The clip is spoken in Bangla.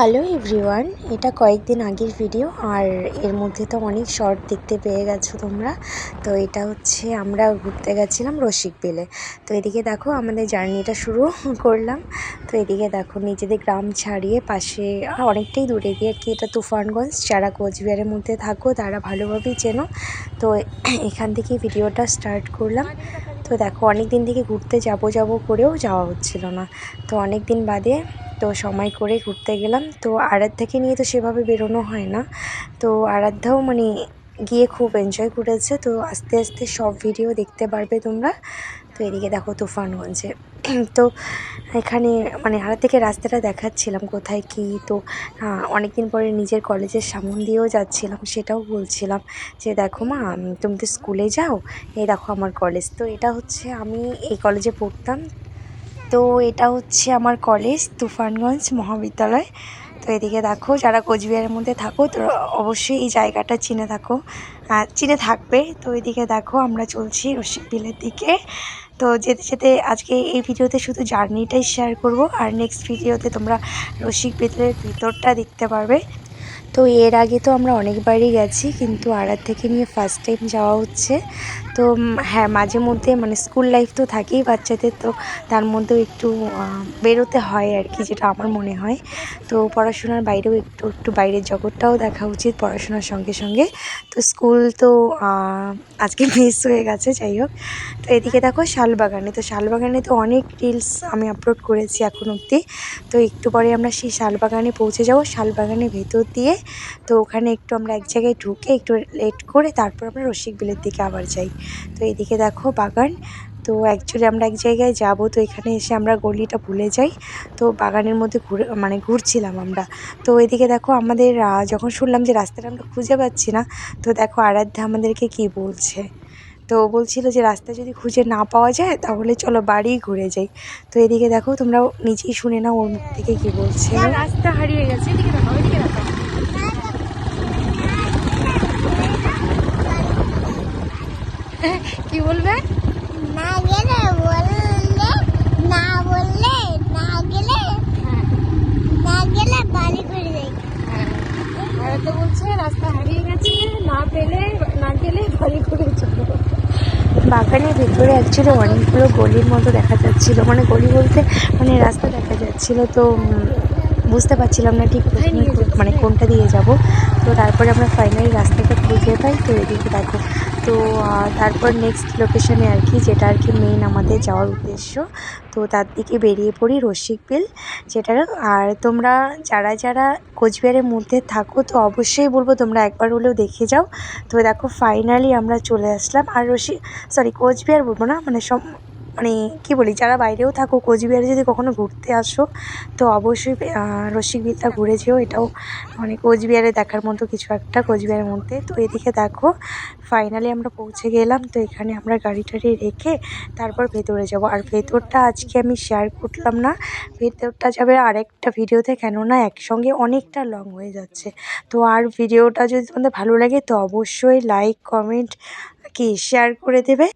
হ্যালো এভরিওয়ান, এটা কয়েকদিন আগের ভিডিও আর এর মধ্যে তো অনেক শর্ট দেখতে পেয়ে গেছো তোমরা। তো এটা হচ্ছে আমরা ঘুরতে গেছিলাম রসিক বেলে। তো এদিকে দেখো আমাদের জার্নিটা শুরু করলাম। তো এদিকে দেখো নিজেদের গ্রাম ছাড়িয়ে পাশে অনেকটাই দূরে গিয়ে কি এটা তুফানগঞ্জ। যারা কোচবিহারের মধ্যে থাকো তারা ভালোভাবেই চেনো। তো এখান থেকে ভিডিওটা স্টার্ট করলাম। তো দেখো অনেক দিন থেকে ঘুরতে যাব যাব করেও যাওয়া হচ্ছিল না। তো অনেক দিন বাদে তো সময় করে ঘুরতে গেলাম। তো আরাধ্যাকে নিয়ে তো সেভাবে বেরোনো হয় না। তো আরাধ্যাও মানে গিয়ে খুব এনজয় করেছে। তো আস্তে আস্তে সব ভিডিও দেখতে পারবে তোমরা। তো এদিকে দেখো তুফানগঞ্জে। তো এখানে মানে আড়া থেকে রাস্তাটা দেখাচ্ছিলাম কোথায় কি। তো অনেক দিন পরে নিজের কলেজের সামন দিয়েও যাচ্ছিলাম, সেটাও বলছিলাম যে, দেখো মা তুমি তো স্কুলে যাও। এই দেখো আমার কলেজ তো এটা হচ্ছে আমি এই কলেজে পড়তাম। তো এটা হচ্ছে আমার কলেজ, তুফানগঞ্জ মহাবিদ্যালয়। তো এদিকে দেখো, যারা কোচবিহারের মধ্যে থাকো তো অবশ্যই এই জায়গাটা চিনে থাকো। চিনে থাকবে। তো এদিকে দেখো, আমরা চলছি রসিক বিলের দিকে। তো যেতে যেতে আজকে এই ভিডিওতে শুধু জার্নিটাই শেয়ার করব। আর নেক্সট ভিডিওতে তোমরা রসিক বিলের ভিতরটা দেখতে পারবে। তো এর আগে তো আমরা অনেকবারই গেছি, কিন্তু আড়ার থেকে নিয়ে ফার্স্ট টাইম যাওয়া হচ্ছে। তো হ্যাঁ মাঝে মধ্যে মানে স্কুল লাইফ তো থাকেই বাচ্চাদের, তো তার মধ্যেও একটু বেরোতে হয় আর কি, যেটা আমার মনে হয়। তো পড়াশোনার বাইরেও একটু একটু বাইরের জগৎটাও দেখা উচিত পড়াশোনার সঙ্গে সঙ্গে। তো স্কুল তো আজকে মিস হয়ে গেছে, যাই হোক। তো এদিকে দেখো শালবাগানে, তো শালবাগানে তো অনেক রিলস আমি আপলোড করেছি এখন অবধি। তো একটু পরে আমরা সেই শালবাগানে পৌঁছে যাব, শালবাগানের ভেতর দিয়ে তো ওখানে একটু আমরা এক জায়গায় ঢুকে একটু লেট করে তারপর আমরা রসিক বিলের দিকে আবার যাই। তো এদিকে দেখো বাগান, তো অ্যাকচুয়ালি আমরা এক জায়গায় যাব, তো এখানে এসে আমরা গলিটা ভুলে যাই। তো বাগানের মধ্যে ঘুরে মানে ঘুরছিলাম আমরা। তো এদিকে দেখো আমাদের যখন শুনলাম যে রাস্তাটা আমরা খুঁজে পাচ্ছি না, তো দেখো আরাধ্যা আমাদেরকে কি বলছে? তো বলছিল যে রাস্তা যদি খুঁজে না পাওয়া যায়, তাহলে চলো বাড়ি ঘুরে যাই। তো এদিকে দেখো তোমরা নিজেই শুনে নাও ওর মুখ থেকে কী বলছে। রাস্তা হারিয়ে গেছে। এদিকে দেখো এদিকে দেখো। কি বলবে? না গেলে বললে না বললে না গেলে না গেলে বাড়ি করে যাই। আর তো বলছে রাস্তা হারিয়ে গেছে না পেলে না গেলে বাড়ি করে চলো। বাগানের ভেতরে অ্যাকচুয়ালি অনেকগুলো গলির মতো দেখা যাচ্ছিল। মানে গলি বলতে মানে রাস্তা দেখা যাচ্ছিল তো বুঝতে পারছিলাম না ঠিক মানে কোনটা দিয়ে যাব। তো তারপরে আমরা ফাইনালি রাস্তাটা খুঁজে পাই তো এদিকে দেখো তো তারপর নেক্সট লোকেশানে আর কি, যেটা আর কি মেন আমাদের যাওয়ার উদ্দেশ্য। তো তার দিকে বেরিয়ে পড়ি রসিক বিল, যেটা, আর তোমরা যারা যারা কোচবিহারের মধ্যে থাকো, তো অবশ্যই বলব তোমরা একবার হলেও দেখে যাও। তো দেখো ফাইনালি আমরা চলে আসলাম। আর রসি সরি কোচবিহার বলব না মানে সব মানে কী বলি, যারা বাইরেও থাকো কোচবিহারে যদি কখনো ঘুরতে আসো, তো অবশ্যই রসিক বিলটা ঘুরে যেও। এটাও মানে কোচবিহারে দেখার মতো কিছু একটা কোচবিহারের মধ্যে। তো এদিকে দেখো ফাইনালি আমরা পৌঁছে গেলাম। তো এখানে আমরা গাড়ি টাড়ি রেখে তারপর ভেতরে যাব। আর ভেতরটা আজকে আমি শেয়ার করলাম না। ভেতরটা যাবে আরেকটা ভিডিওতে, কেননা একসঙ্গে অনেকটা লং হয়ে যাচ্ছে। তো আর ভিডিওটা যদি তোমাদের ভালো লাগে, তো অবশ্যই লাইক কমেন্ট কি শেয়ার করে দেবে।